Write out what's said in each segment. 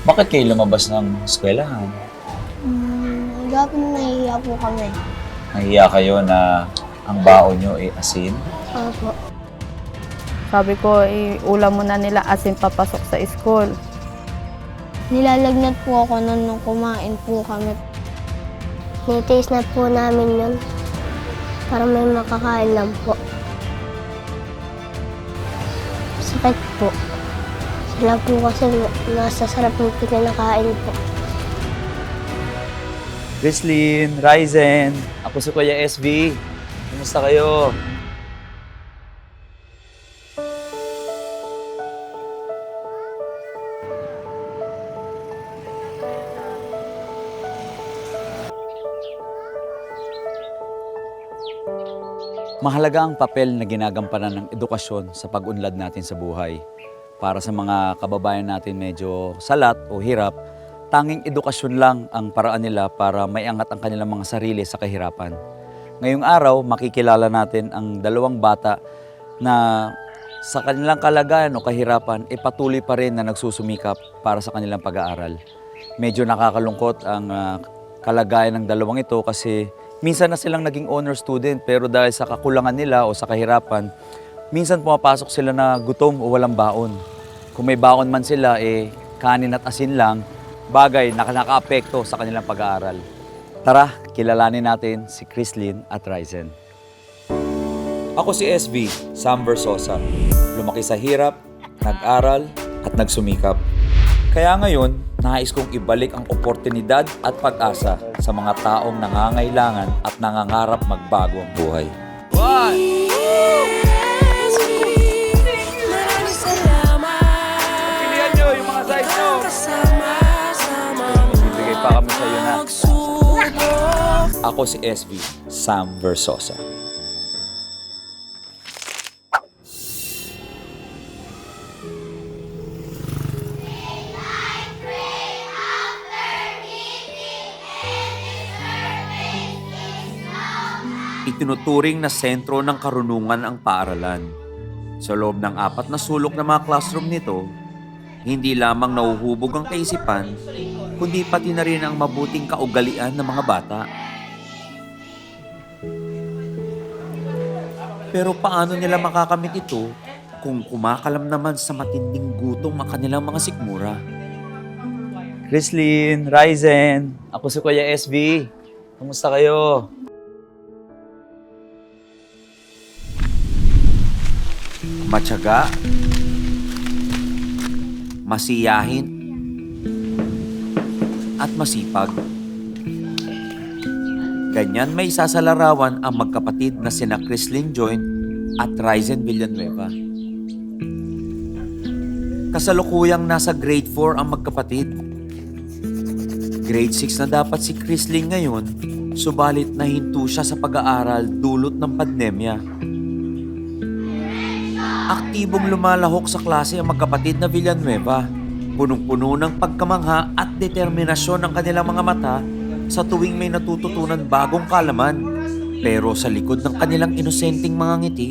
Bakit kayo lumabas ng eskwelahan? Hmm, gapon nahihiya po kami. Nahiya kayo na ang baon nyo ay asin? Opo. Sabi ko, eh, ulam muna nila asin papasok sa school. Nilalagnat po ako nun nung kumain po kami. Nitaste na po namin yun. Para may makakain lang po. Sakit po. Sila po kasi nasa sarap ng pinakain po. Grislin, Ryzen, ako si Kuya SB. Kumusta kayo? Mahalaga ang papel na ginagampanan ng edukasyon sa pag-unlad natin sa buhay. Para sa mga kababayan natin medyo salat o hirap, tanging edukasyon lang ang paraan nila para maiangat ang kanilang mga sarili sa kahirapan. Ngayong araw, makikilala natin ang dalawang bata na sa kanilang kalagayan o kahirapan, e patuloy pa rin na nagsusumikap para sa kanilang pag-aaral. Medyo nakakalungkot ang ah, kalagayan ng dalawang ito kasi minsan na silang naging honor student pero dahil sa kakulangan nila o sa kahirapan, minsan pumapasok sila na gutom o walang baon. Kung may baon man sila, eh kanin at asin lang, bagay na nakaka-apekto sa kanilang pag-aaral. Tara, kilalanin natin si Chrislyn at Ryzen. Ako si SB, Sam Versosa. Lumaki sa hirap, nag-aral, at nagsumikap. Kaya ngayon, nais kong ibalik ang oportunidad at pag-asa sa mga taong nangangailangan at nangangarap magbago ang buhay. Pilihan Ako si SB, Sam Versosa. Itinuturing na sentro ng karunungan ang paaralan. Sa loob ng apat na sulok ng mga classroom nito, hindi lamang nauhubog ang kaisipan, kundi pati na rin ang mabuting kaugalian ng mga bata. Pero paano nila makakamit ito kung kumakalam naman sa matinding gutom ang kanilang mga sikmura? Chrislyn, Ryzen, ako si Kuya SB. Kumusta kayo? Matyaga, masiyahin, at masipag. Ganyan may sasalarawan ang magkapatid na sina Chrislyn Joint at Ryzen Villanueva. Kasalukuyang nasa grade 4 ang magkapatid. Grade 6 na dapat si Chrislyn ngayon, subalit nahinto siya sa pag-aaral dulot ng pandemya. Aktibong lumalahok sa klase ang magkapatid na Villanueva. Punong-puno ng pagkamangha at determinasyon ng kanilang mga mata sa tuwing may natututunan bagong kalaman. Pero sa likod ng kanilang inosenteng mga ngiti,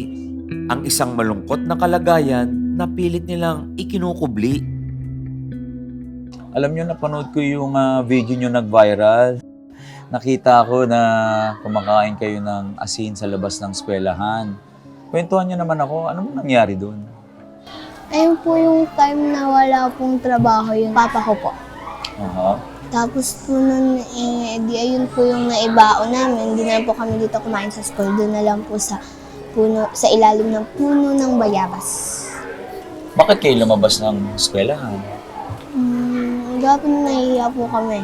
ang isang malungkot na kalagayan na pilit nilang ikinukubli. Alam nyo, napanood ko yung ah, video nyo nag-viral. Nakita ko na kumakain kayo ng asin sa labas ng eskwelahan. Kwentuhan nyo naman ako, ano mo nangyari doon? Ayun po yung time na wala pong trabaho yung papa ko po. Aha. Tapos po nun, eh, di ayun po yung naibaon namin. Hindi na po kami dito kumain sa school. Doon na lang po sa puno, sa ilalim ng puno ng bayabas. Bakit kayo lumabas ng eskwelahan? Hmm, gapon nahihiya po kami.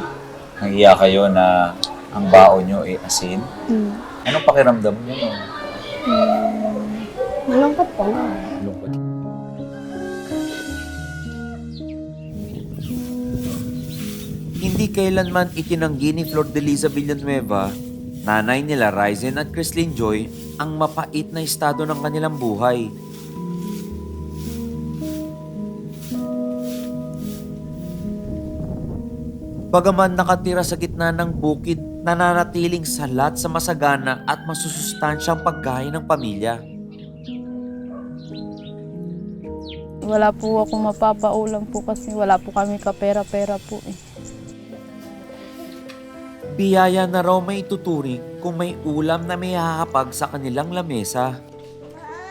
Nahiya kayo na ang baon nyo ay asin? Hmm. Anong pakiramdam nyo? Hmm, malungkot po. Lungkot. Hindi kailanman itinanggi ni Flor de Liza Villanueva, nanay nila Ryzen at Chrislyn Joy, ang mapait na estado ng kanilang buhay. Bagaman nakatira sa gitna ng bukid, nananatiling salat sa masagana at masusustansyang pagkain ng pamilya. Wala po ako mapapaulam po kasi wala po kami kapera-pera po eh. Biyaya na raw may tuturing kung may ulam na may hahapag sa kanilang lamesa.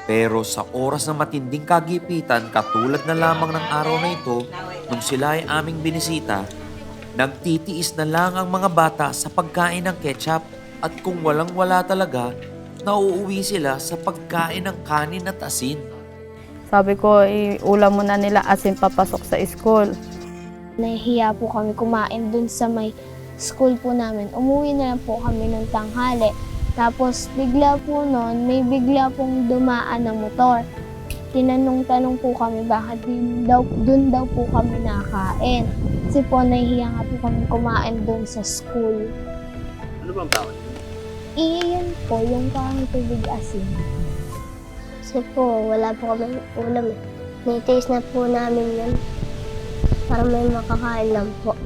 Pero sa oras ng matinding kagipitan katulad na lamang ng araw na ito nung sila ay aming binisita, nagtitiis na lang ang mga bata sa pagkain ng ketchup at kung walang wala talaga, nauuwi sila sa pagkain ng kanin at asin. Sabi ko, eh, ulam muna nila asin papasok sa school. Nahihiya po kami kumain dun sa may school po namin. Umuwi na lang po kami ng tanghali. Tapos bigla po noon, may bigla pong dumaan na motor. Tinanong-tanong po kami bakit din daw, dun daw po kami nakain. Kasi po nahihiya nga po kami kumain dun sa school. Ano bang tawag? Iyan po, yung parang tubig asin. Kasi po, wala po kami ulam eh. Nitaste na po namin yan. Para may makakain lang po.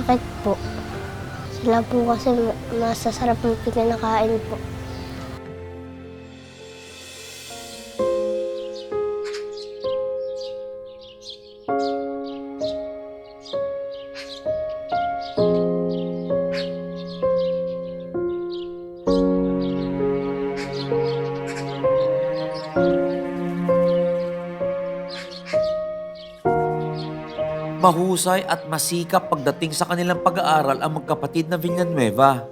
Sakit po. Sila po kasi masasarap yung pinakain po. Mahusay at masikap pagdating sa kanilang pag-aaral ang magkapatid na Villanueva.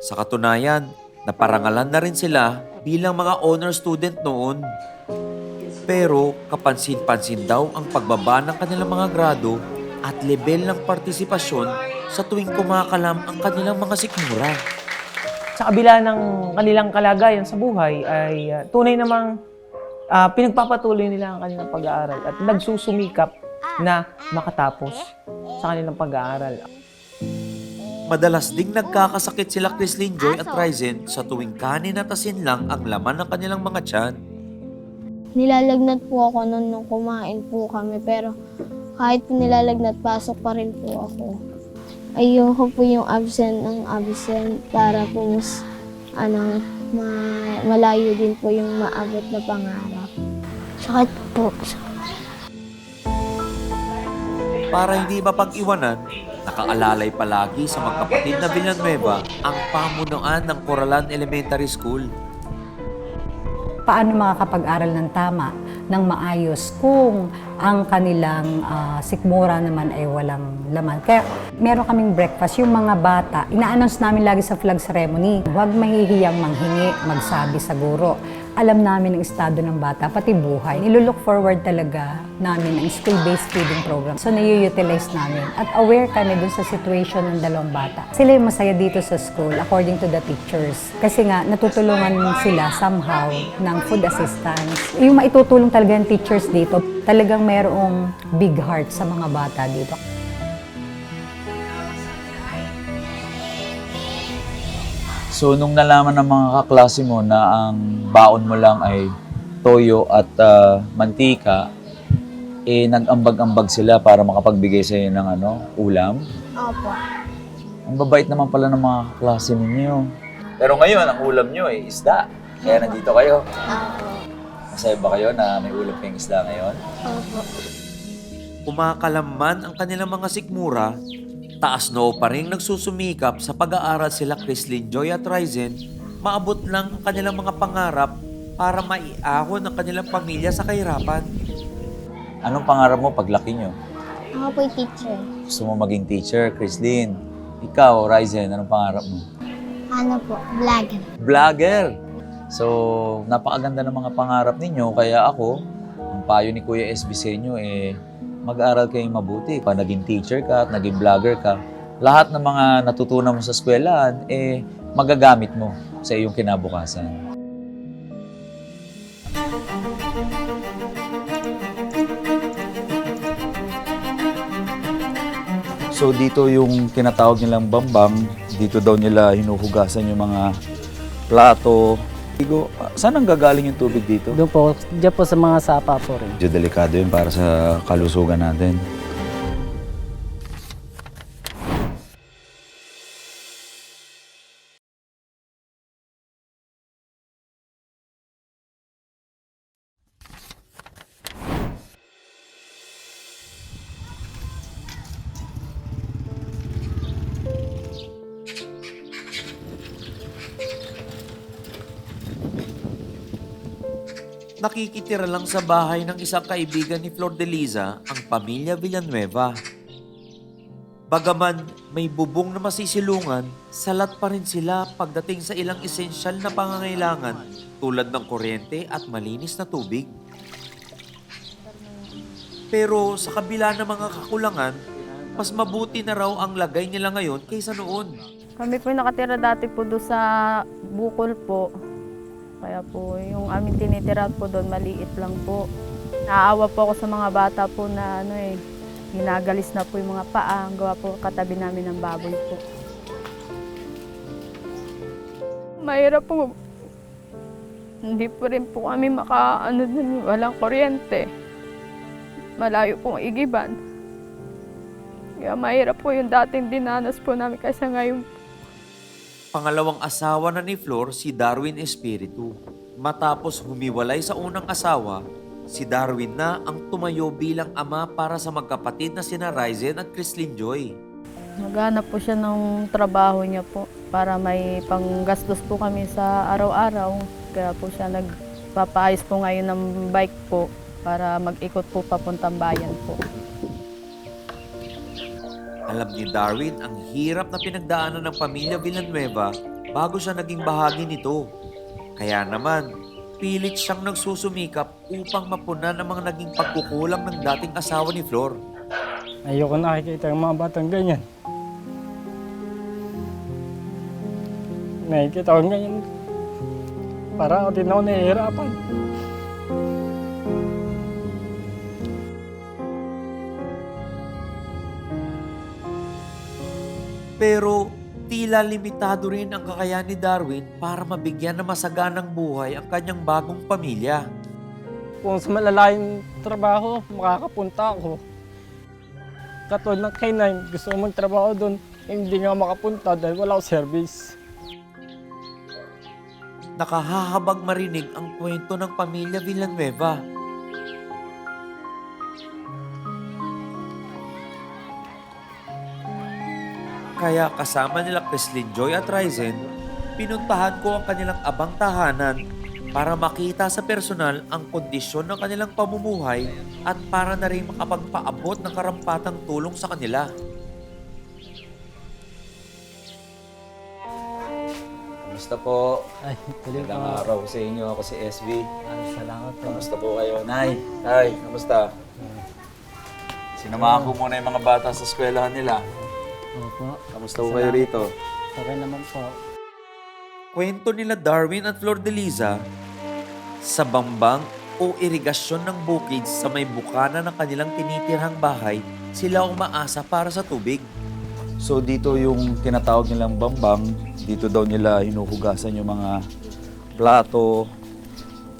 Sa katunayan, naparangalan na rin sila bilang mga honor student noon. Pero kapansin-pansin daw ang pagbaba ng kanilang mga grado at level ng partisipasyon sa tuwing kumakalam ang kanilang mga sikmura. sa kabila ng kanilang kalagayan sa buhay ay ah, tunay namang ah, pinagpapatuloy nila ang kanilang pag-aaral at nagsusumikap na makatapos sa kanilang pag-aaral. Madalas ding nagkakasakit sila Chrislyn Joy at Ryzen sa tuwing kanin at asin lang ang laman ng kanilang mga tiyan. Nilalagnat po ako noon nung kumain po kami. Pero kahit po nilalagnat, pasok pa rin po ako. Ayoko po yung absent ng absent para po mas ano, ma- malayo din po yung maabot na pangarap. Sakit po. Para hindi mapag-iwanan, nakaalalay palagi sa magkapatid na Villanueva ang pamunuan ng Coralan Elementary School. paano makakapag-aral ng tama, ng maayos kung ang kanilang ah, sikmura naman ay walang laman. Kaya meron kaming breakfast, yung mga bata, ina-announce namin lagi sa flag ceremony, huwag mahihiyang manghingi, magsabi sa guro. Alam namin ang estado ng bata, pati buhay. Nilulook forward talaga namin ang school-based feeding program. So, nayu-utilize namin. At aware kami dun sa situation ng dalawang bata. Sila yung masaya dito sa school according to the teachers. Kasi nga, natutulungan sila somehow ng food assistance. Yung maitutulong talaga ng teachers dito, talagang merong big heart sa mga bata dito. So, nung nalaman ng mga kaklase mo na ang baon mo lang ay toyo at ah, mantika, eh nag-ambag-ambag sila para makapagbigay sa'yo ng ano, ulam. Opo. Ang babait naman pala ng mga kaklase ninyo. Pero ngayon, ang ulam nyo ay isda. Kaya nandito kayo. Opo. Masaya ba kayo na may ulam kayong isda ngayon? Opo. Kumakalamman ang kanilang mga sikmura, taas noo pa rin nagsusumikap sa pag-aaral sila Chrislyn Joy at Ryzen, maabot lang ang kanilang mga pangarap para maiahon ang kanilang pamilya sa kahirapan. Anong pangarap mo paglaki nyo? Ako po yung teacher. Gusto mo maging teacher, Chrislyn? Ikaw, Ryzen, anong pangarap mo? Ano po? Vlogger. Vlogger! So, napakaganda ng mga pangarap ninyo. Kaya ako, ang payo ni Kuya SB sa inyo, eh, mag-aral kayong mabuti. Pa naging teacher ka at naging vlogger ka, lahat ng mga natutunan mo sa eskwelahan, eh, magagamit mo sa iyong kinabukasan. So dito yung tinatawag nilang bambang, dito daw nila hinuhugasan yung mga plato. Digo, saan ang gagaling yung tubig dito? Doon po, dyan po sa mga sapa po rin. Medyo delikado yun para sa kalusugan natin. Nakikitira lang sa bahay ng isang kaibigan ni Flor de Liza ang pamilya Villanueva. Bagaman may bubong na masisilungan, salat pa rin sila pagdating sa ilang esensyal na pangangailangan tulad ng kuryente at malinis na tubig. Pero sa kabila ng mga kakulangan, mas mabuti na raw ang lagay nila ngayon kaysa noon. Kami po nakatira dati po doon sa Bukol po. Kaya po yung aming tinitira po doon maliit lang po. Naawa po ako sa mga bata po na ano eh, ginagalis na po yung mga paa. Ang gawa po katabi namin ng baboy po. Mahirap po. Hindi po rin po kami maka, ano walang kuryente. Malayo pong igiban. Kaya mahirap po yung dating dinanas po namin kasi ngayon Pangalawang asawa na ni Flor si Darwin Espiritu. Matapos humiwalay sa unang asawa, si Darwin na ang tumayo bilang ama para sa magkapatid na sina Ryzen at Chrislyn Joy. Maghanap po siya ng trabaho niya po para may panggastos po kami sa araw-araw. Kaya po siya nagpapaayos po ngayon ng bike po para mag-ikot po papuntang bayan po. Alam ni Darwin ang hirap na pinagdaanan ng pamilya Villanueva bago siya naging bahagi nito. Kaya naman, pilit siyang nagsusumikap upang mapunan ang mga naging pagkukulang ng dating asawa ni Flor. Ayoko nakikita yung mga batang ganyan. Nakikita ko ganyan. Para ako din ako nahihirapan. Pero tila limitado rin ang kakayahan ni Darwin para mabigyan ng masaganang buhay ang kanyang bagong pamilya. Kung sa malalayong trabaho, makakapunta ako. Katulad ng K9, gusto ko magtrabaho doon. Hindi nga makapunta dahil wala akong service. Nakahahabag marinig ang kwento ng pamilya Villanueva. Kaya kasama nila Chrislyn Joy at Ryzen, pinuntahan ko ang kanilang abang tahanan para makita sa personal ang kondisyon ng kanilang pamumuhay at para na rin makapagpaabot ng karampatang tulong sa kanila. Kamusta po? Ay, tuloy Magandang araw sa inyo. Ako si SB. Ay, salamat po. Kamusta po kayo? Nay, Tay, kamusta? Sinamahan ko muna yung mga bata sa eskwelahan nila. Opo. Kamusta po kayo rito? Okay naman po. Kwento nila Darwin at Flor de Liza sa bambang o irigasyon ng bukid sa may bukana ng kanilang tinitirhang bahay, sila umaasa para sa tubig. So dito yung tinatawag nilang bambang, dito daw nila hinuhugasan yung mga plato,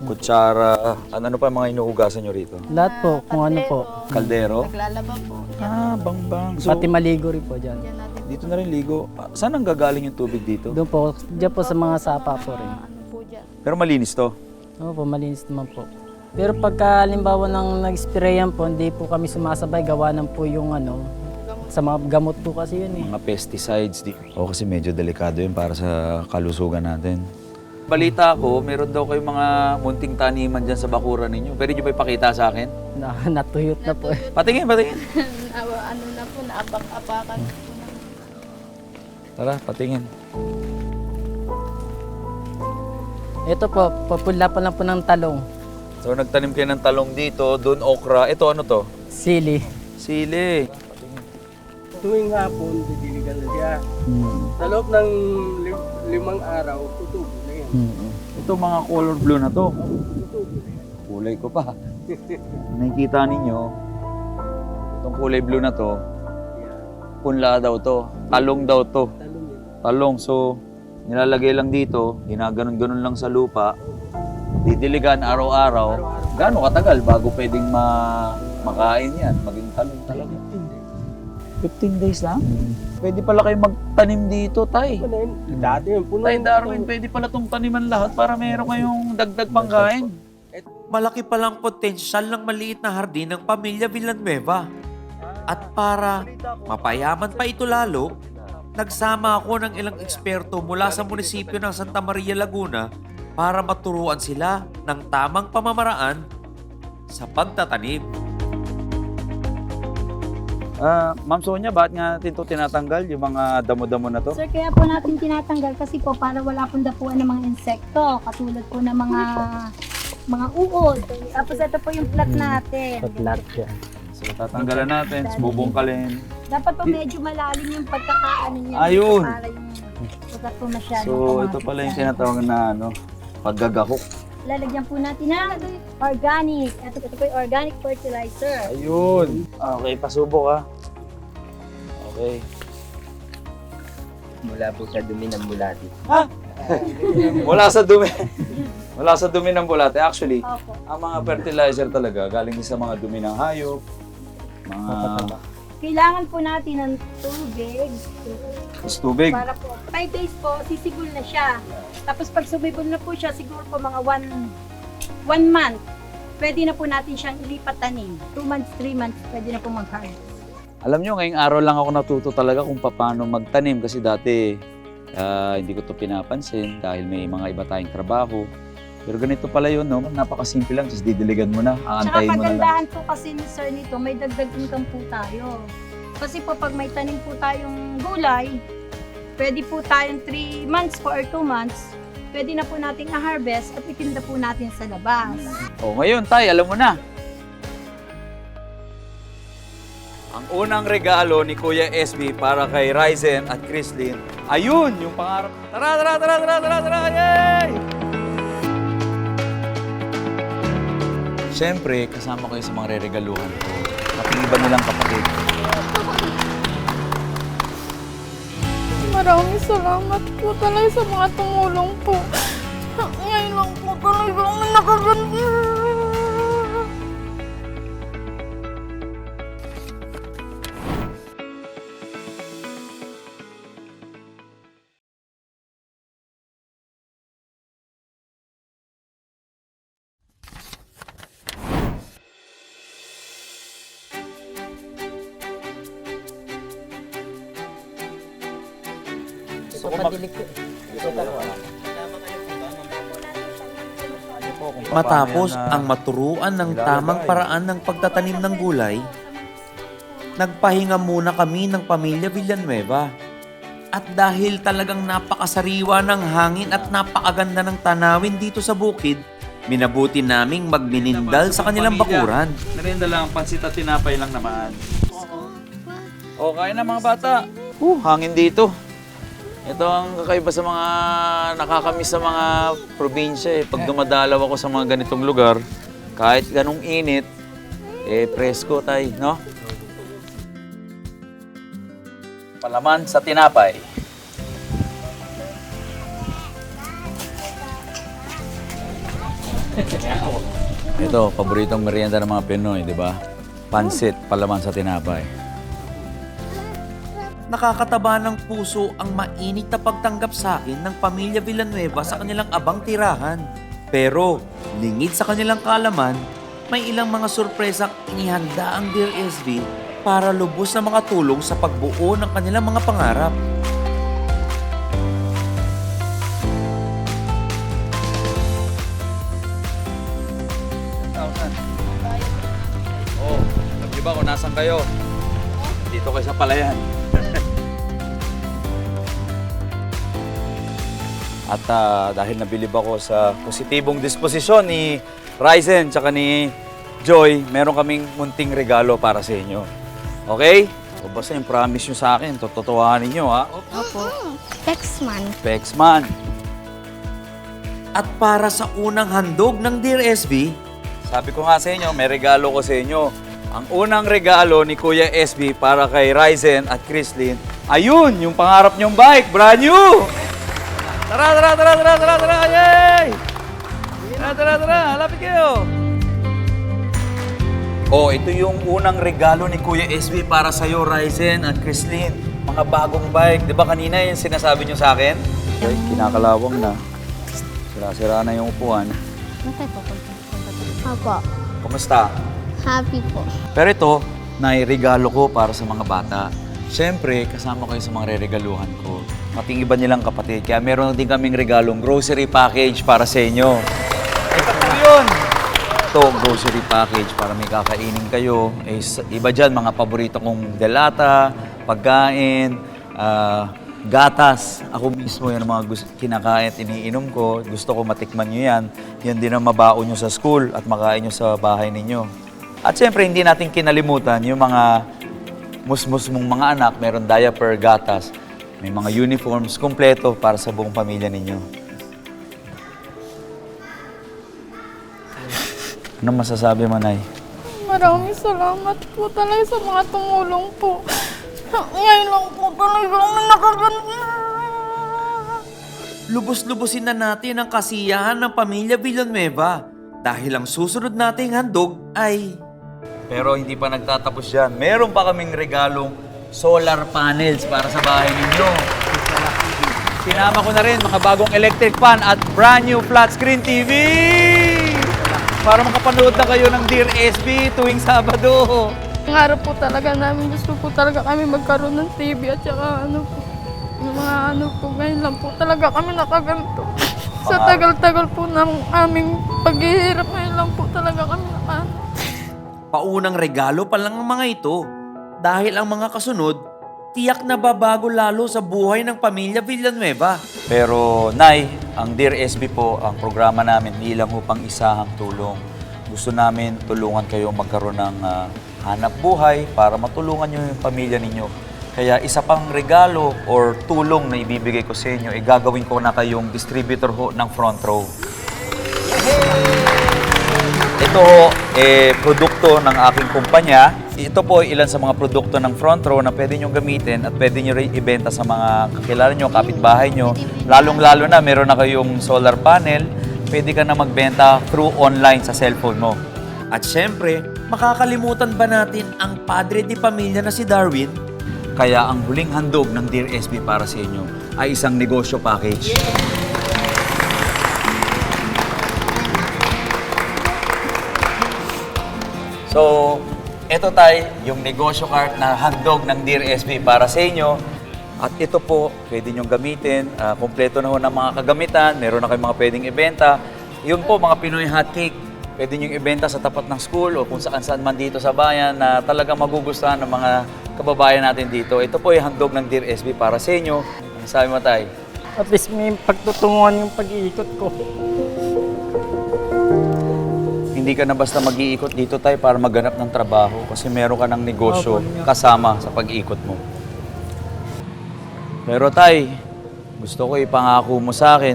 kutsara, ano, ano pa yung mga hinuhugasan nyo rito? Lahat po, kung ano po. Kaldero? Naglalaba po. Ah, bambang. So, Pati maligo rin po dyan. dito na rin ligo. Ah, Saan ang gagaling yung tubig dito? Doon po, dyan po sa mga sapa po rin. Ano po dyan? Pero malinis to. Opo, malinis naman po. Pero pagka halimbawa nang nag-sprayan po, hindi po kami sumasabay, gawa ng po yung ano, sa mga gamot po kasi yun eh. Mga pesticides. Di. O kasi medyo delikado yun para sa kalusugan natin. Balita ko, meron daw kayong mga munting taniman dyan sa bakuran ninyo. Pwede nyo ba ipakita sa akin? Na, natuyot na po eh. Patingin, patingin. ano na po, naabak-abakan po na. Tara, patingin. Ito po, papula pa lang po ng talong. So nagtanim kayo ng talong dito, doon okra. Ito ano to? Sili. Sili. Tuwing hapon, didiligan na siya. Hmm. Sa loob ng lim- limang araw, tutubo. Hmm. Ito mga color blue na to. Kulay ko pa. Nakikita ninyo, itong kulay blue na to, punla daw to. Talong daw to. Talong. So, nilalagay lang dito, ginaganon-ganon lang sa lupa, didiligan araw-araw. Gaano katagal bago pwedeng ma makain yan, maging talong talaga? 15 days lang? Pwede pala kayo magtanim dito, tay. Ano yun? Dati yun, puno. Tay Darwin, pwede pala tong taniman lahat para meron kayong dagdag pangkain. Malaki palang potensyal ng maliit na hardin ng pamilya Villanueva. At para mapayaman pa ito lalo, nagsama ako ng ilang eksperto mula sa munisipyo ng Santa Maria, Laguna para maturuan sila ng tamang pamamaraan sa pagtatanim. Ah, Ma'am Sonia, bakit nga natin ito tinatanggal, yung mga damo-damo na to? Sir, kaya po natin tinatanggal kasi po para wala pong dapuan ng mga insekto, katulad po ng mga mga uod. Tapos ito po yung plat natin. So, tatanggalan natin, bubungkalin. Dapat po medyo malalim yung pagkakaano niya. Ayun. Para yung po masyado. So, ito pala yung tinatawag na ano, paggagahok. Lalagyan po natin ng organic. Ito, ito po yung organic fertilizer. Ayun. Okay, pasubok ha. Okay. Mula po sa dumi ng bulati. Wala sa dumi. Wala sa dumi ng bulate. Actually, Opo. ang mga fertilizer talaga galing din sa mga dumi ng hayop, mga Kailangan po natin ng tubig. mas tubig. Para po, 5 days po, sisigol na siya. Tapos pag sumibol na po siya, siguro po mga 1 one month, pwede na po natin siyang ilipat tanim. 2 months, 3 months, pwede na po mag-harvest. Alam nyo, ngayong araw lang ako natuto talaga kung paano magtanim kasi dati ah, hindi ko to pinapansin dahil may mga iba tayong trabaho. Pero ganito pala yun, no? Napakasimple lang, just didiligan mo na, Tsaka aantayin mo na lang. pagandahan po kasi ni Sir nito, may dagdag income po tayo. Kasi po pag may tanim po tayong gulay, pwede po tayong 3 months po or 2 months, pwede na po nating na-harvest at itinda po natin sa labas. Oh, ngayon, tay, alam mo na. Ang unang regalo ni Kuya SB para kay Ryzen at Chrislyn, ayun, yung pangarap. Tara, tara, tara, tara, tara, tara, yay! Siyempre, kasama kayo sa mga reregaluhan ko. Kapag iba nilang kapatid. Maraming salamat po talaga sa mga tumulong po. Ngayon lang po talaga ako nakaganda. Matapos ang maturuan ng tamang paraan ng pagtatanim ng gulay, nagpahinga muna kami ng pamilya Villanueva. At dahil talagang napakasariwa ng hangin at napakaganda ng tanawin dito sa bukid, minabuti naming magminindal sa kanilang bakuran. Merienda lang, pansit at tinapay lang naman. O, kain na mga bata. Uh, hangin dito. Ito ang kakaiba sa mga nakakamiss sa mga probinsya eh. Pag dumadalaw ako sa mga ganitong lugar, kahit ganong init, eh presko tay, no? Palaman sa tinapay. Ito, paboritong merienda ng mga Pinoy, di ba? Pansit, palaman sa tinapay. Nakakataba ng puso ang mainit na pagtanggap sa akin ng pamilya Villanueva sa kanilang abang tirahan. Pero, lingid sa kanilang kalaman, may ilang mga sorpresang inihanda ang Dear SB para lubos na makatulong sa pagbuo ng kanilang mga pangarap. Oh, alam niyo ba kung nasan kayo? Dito kayo sa palayan. At ah, dahil nabilib ako sa positibong disposisyon ni Ryzen tsaka ni Joy, meron kaming munting regalo para sa inyo. Okay? O basta yung promise nyo sa akin, tototohanin nyo ha. Texman. Pexman. At para sa unang handog ng Dear SB, Sabi ko nga sa inyo, may regalo ko sa inyo. Ang unang regalo ni Kuya SB para kay Ryzen at Chrislyn, ayun, yung pangarap nyong bike, brand new! Tara, tara, tara, tara, tara, tara, yay! Tara, tara, tara, halapit kayo! Oh, ito yung unang regalo ni Kuya SB para sa iyo, Ryzen at Chrislyn. Mga bagong bike. Di ba kanina yung sinasabi nyo sa akin? Okay, kinakalawang na. Sira-sira na yung upuan. Opo. Kumusta? Happy po. Pero ito, nairegalo ko para sa mga bata. Siyempre, kasama kayo sa mga reregaluhan ko. Mating iba nilang kapatid. Kaya meron din kaming regalong grocery package para sa inyo. Yun! Ito, grocery package para may kakainin kayo. Eh, iba dyan, mga paborito kong delata, pagkain, ah, gatas. Ako mismo yan ang mga gusto, kinakain at iniinom ko. Gusto ko matikman nyo yan. Yan din ang mabaon nyo sa school at makain nyo sa bahay ninyo. At siyempre, hindi natin kinalimutan yung mga musmus mong mga anak, meron diaper, gatas, may mga uniforms, kompleto para sa buong pamilya ninyo. Ano masasabi mo, Nay? Maraming salamat po talaga sa mga tumulong po. Ngayon lang po talaga ako nakaganda. Lubos-lubusin na natin ang kasiyahan ng pamilya Villanueva dahil ang susunod nating handog ay Pero hindi pa nagtatapos yan. Meron pa kaming regalong solar panels para sa bahay ninyo. Sinama ko na rin mga bagong electric fan at brand new flat screen TV! Para makapanood na kayo ng Dear SB tuwing Sabado. Pangarap po talaga namin, gusto po talaga kami magkaroon ng TV at saka ano po, yung mga ano po, ngayon lang po talaga kami nakaganto. Sa Pangarap. tagal-tagal po ng aming paghihirap, ngayon lang po talaga kami naka paunang regalo pa lang ang mga ito dahil ang mga kasunod tiyak na babago lalo sa buhay ng pamilya Villanueva. Pero, Nay, ang Dear SB po, ang programa namin, hindi lang upang isahang tulong. Gusto namin tulungan kayo magkaroon ng ah, hanap buhay para matulungan nyo yung pamilya ninyo. Kaya isa pang regalo or tulong na ibibigay ko sa inyo, igagawin ko na kayong distributor ho ng front row. Ito eh, produkto ng aking kumpanya. Ito po ilan sa mga produkto ng front row na pwede nyo gamitin at pwede nyo rin ibenta sa mga kakilala nyo, kapitbahay nyo. Lalong-lalo na, meron na kayong solar panel, pwede ka na magbenta through online sa cellphone mo. At syempre, makakalimutan ba natin ang padre di pamilya na si Darwin? Kaya ang huling handog ng Dear SB para sa inyo ay isang negosyo package. So, ito tay, yung negosyo card na handog ng Dear SB para sa inyo. At ito po, pwede nyo gamitin. Ah, kompleto na ho ng mga kagamitan. Meron na kayong mga pwedeng ibenta. Yun po, mga Pinoy hotcake. Pwede nyo ibenta sa tapat ng school o kung saan saan man dito sa bayan na talagang magugustuhan ng mga kababayan natin dito. Ito po yung handog ng Dear SB para sa inyo. Sabi mo tay? At least may pagtutunguhan yung pag-iikot ko. Hindi ka na basta mag-iikot dito tayo para maghanap ng trabaho kasi meron ka ng negosyo kasama sa pag-ikot mo. Pero tay, gusto ko ipangako mo sa akin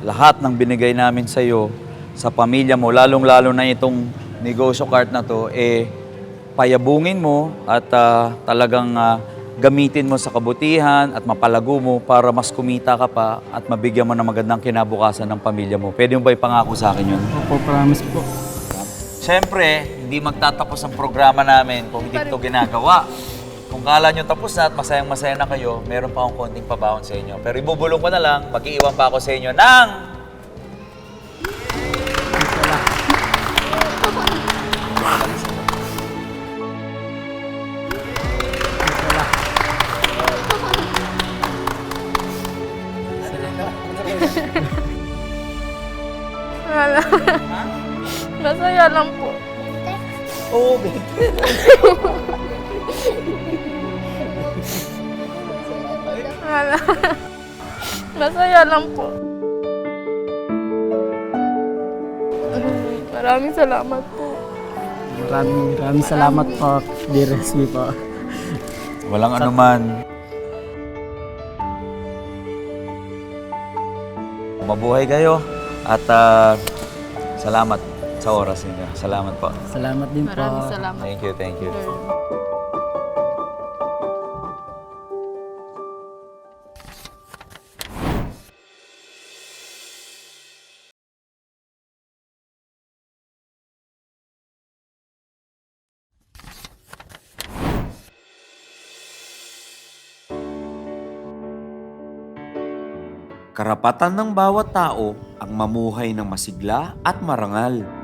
lahat ng binigay namin sa iyo sa pamilya mo, lalong-lalo na itong negosyo card na to, eh, payabungin mo at ah, talagang ah, gamitin mo sa kabutihan at mapalago mo para mas kumita ka pa at mabigyan mo ng magandang kinabukasan ng pamilya mo. Pwede mo ba ipangako sa akin yun? Opo, promise po. Siyempre, hindi magtatapos ang programa namin kung hindi ito ginagawa. Kung kala nyo tapos na at masayang-masaya na kayo, meron pa akong konting pabawon sa inyo. Pero ibubulong ko na lang, mag-iiwan pa ako sa inyo ng... Masaya lang po. Oo, Wala. Masaya lang po. Maraming salamat po. Maraming maraming salamat po, Dear SB po. Walang anuman. Mabuhay kayo at ah, salamat sa oras ninyo. Salamat po. Salamat din Maraming salamat. Thank you, thank you. Karapatan ng bawat tao ang mamuhay ng masigla at marangal.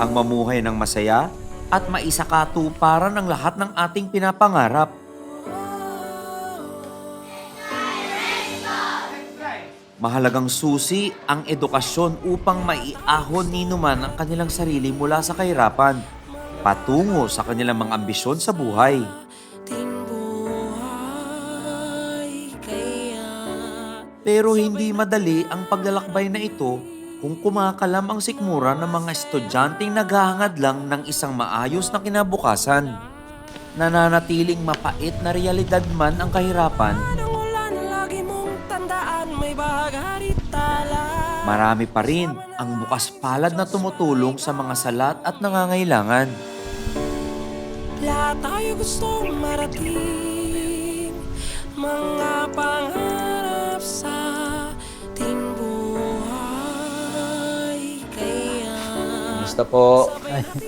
Ang mamuhay ng masaya at maisakatuparan ang lahat ng ating pinapangarap. Mahalagang susi ang edukasyon upang maiahon ni numan ang kanilang sarili mula sa kahirapan patungo sa kanilang mga ambisyon sa buhay. Pero hindi madali ang paglalakbay na ito kung kumakalam ang sikmura ng mga estudyanteng naghahangad lang ng isang maayos na kinabukasan. Nananatiling mapait na realidad man ang kahirapan, marami pa rin ang bukas palad na tumutulong sa mga salat at nangangailangan. Lahat tayo gustong marating Mga pangarap Kamusta po?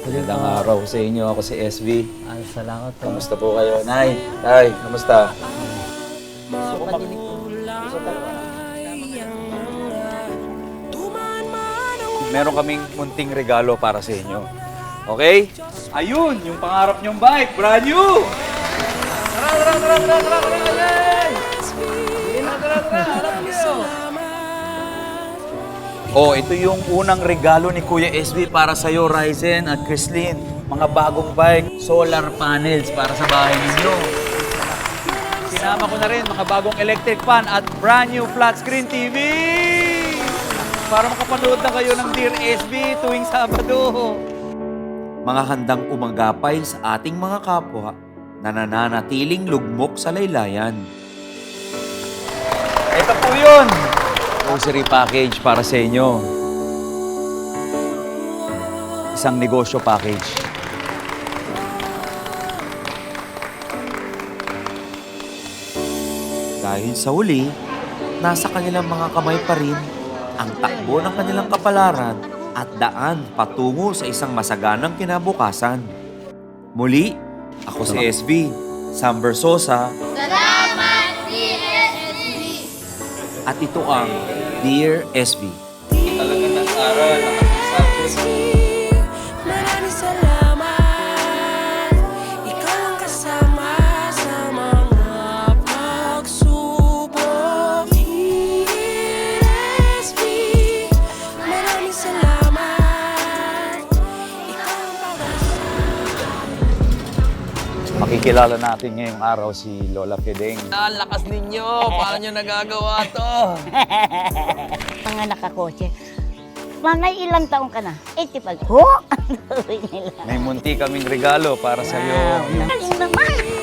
Magandang araw sa inyo. Ako si SB. Ay, salamat po. Kamusta po kayo? Nay, Tay, kamusta? Meron kaming munting regalo para sa inyo. Okay? Ayun, yung pangarap nyong bike, brand new! Tara, tara, tara, tara, tara, tara! Tara, Oh, ito yung unang regalo ni Kuya SB para sa iyo, Ryzen at Chrislyn. Mga bagong bike, solar panels para sa bahay ninyo. Sinama ko na rin mga bagong electric fan at brand new flat screen TV! Para makapanood na kayo ng Dear SB tuwing Sabado. Mga handang umagapay sa ating mga kapwa na nananatiling lugmok sa laylayan. Ito po yun! Grocery package para sa inyo. Isang negosyo package. Dahil sa huli, nasa kanilang mga kamay pa rin ang takbo ng kanilang kapalaran at daan patungo sa isang masaganang kinabukasan. Muli, ako si SB, Sam Versosa. Salamat, At ito ang Dear SB. Talaga nag-aral, pag Makikilala natin ngayong araw si Lola Fideng. Ang lakas ninyo! Paano nyo nagagawa to? Mga nakakotse. Mga ilang taong ka na? 85. Ho! Ang nila. May munti kaming regalo para sa iyo. Wow, galing naman.